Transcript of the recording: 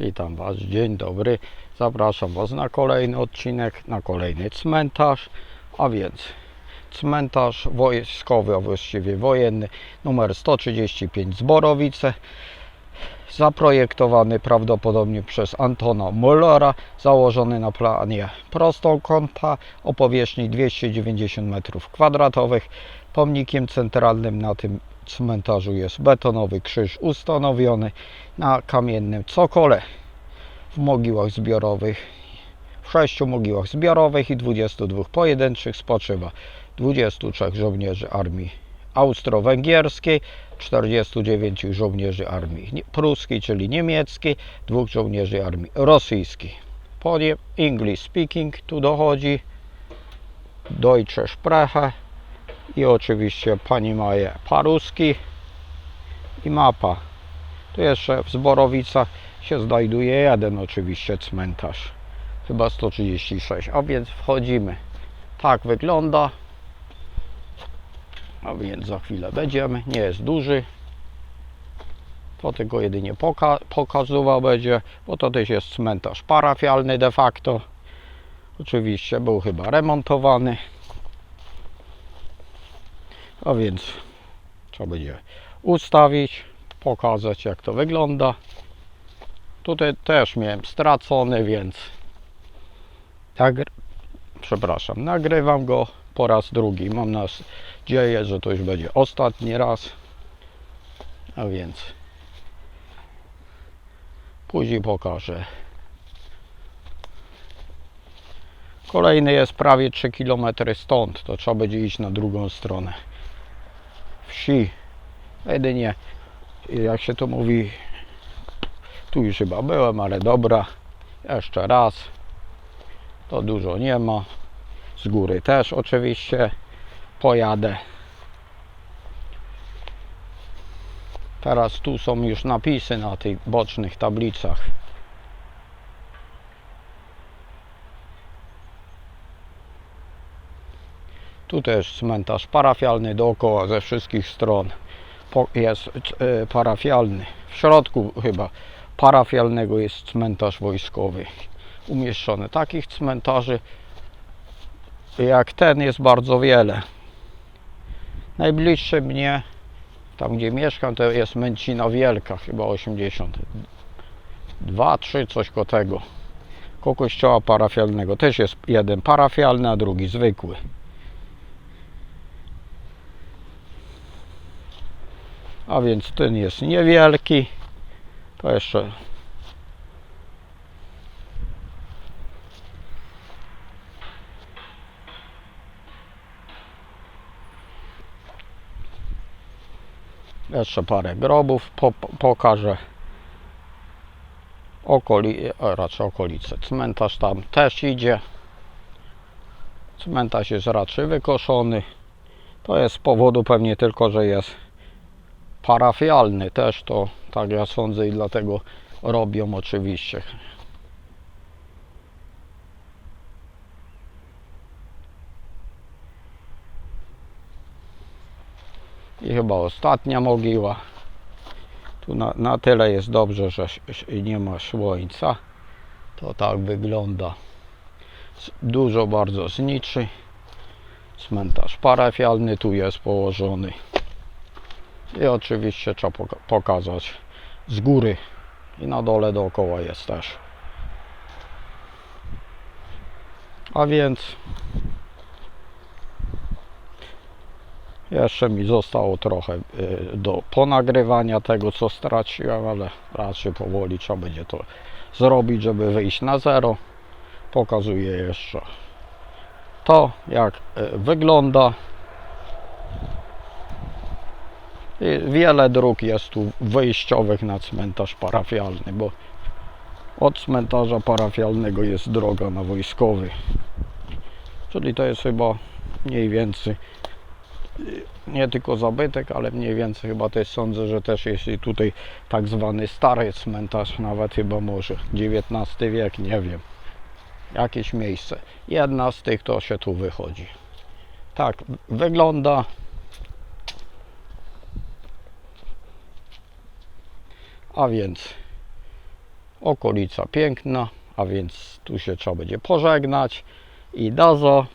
Witam Was, dzień dobry. Zapraszam Was na kolejny odcinek, na kolejny cmentarz, a więc cmentarz wojskowy, a właściwie wojenny, numer 135 Zborowice, zaprojektowany prawdopodobnie przez Antona Mullera, założony na planie prostokąta o powierzchni 290 m2. Pomnikiem centralnym na tym cmentarzu jest betonowy krzyż ustanowiony na kamiennym cokole w mogiłach zbiorowych. W sześciu mogiłach zbiorowych i 22 pojedynczych spoczywa 23 żołnierzy armii austro-węgierskiej, 49 żołnierzy armii pruskiej, czyli niemieckiej, dwóch żołnierzy armii rosyjskiej. Po English speaking tu dochodzi, Deutsche Sprache i oczywiście pani Maje Paruski i mapa. Tu jeszcze w Zborowicach się znajduje jeden oczywiście cmentarz, chyba 136, a więc wchodzimy. Tak wygląda. A więc za chwilę będziemy. Nie jest duży. To tylko jedynie poka będzie, bo to też jest cmentarz parafialny de facto. Oczywiście był chyba remontowany. A więc trzeba będzie ustawić, pokazać jak to wygląda. Tutaj też miałem stracony, więc nagry- przepraszam, nagrywam go po raz drugi. Mam nadzieję, że to już będzie ostatni raz. A więc później pokażę. Kolejny jest prawie 3 km stąd, to trzeba będzie iść na drugą stronę wsi. Jedynie, jak się to mówi, tu już chyba byłem, ale dobra, jeszcze raz. To dużo nie ma. Z góry też oczywiście pojadę. Teraz tu są już napisy na tych bocznych tablicach. Tu też cmentarz parafialny dookoła ze wszystkich stron. Jest e, parafialny. W środku chyba parafialnego jest cmentarz wojskowy umieszczony. Takich cmentarzy jak ten jest bardzo wiele. Najbliższy mnie, tam gdzie mieszkam, to jest Męcina Wielka, chyba 80. 2, 3, coś koło tego. Koło kościoła parafialnego. Też jest jeden parafialny, a drugi zwykły. A więc ten jest niewielki. To jeszcze jeszcze parę grobów po, po, pokażę. Okoli, raczej okolice. Cmentarz tam też idzie. Cmentarz jest raczej wykoszony. To jest z powodu pewnie tylko, że jest parafialny też to tak ja sądzę i dlatego robią oczywiście. I chyba ostatnia mogiła. Tu na, na tyle jest dobrze, że nie ma słońca. To tak wygląda. Dużo bardzo zniczy. Cmentarz parafialny tu jest położony. I oczywiście trzeba poka- pokazać z góry i na dole dookoła jest też. A więc jeszcze mi zostało trochę y, do ponagrywania tego co straciłem, ale raczej powoli trzeba będzie to zrobić, żeby wyjść na zero. Pokazuję jeszcze to jak y, wygląda I Wiele dróg jest tu wyjściowych na cmentarz parafialny, bo od cmentarza parafialnego jest droga na wojskowy. Czyli to jest chyba mniej więcej nie tylko zabytek, ale mniej więcej chyba też sądzę, że też jest i tutaj tak zwany stary cmentarz, nawet chyba może XIX wiek, nie wiem. Jakieś miejsce. Jedna z tych to się tu wychodzi. Tak wygląda. A więc Okolica piękna, a więc tu się trzeba będzie pożegnać i dazo.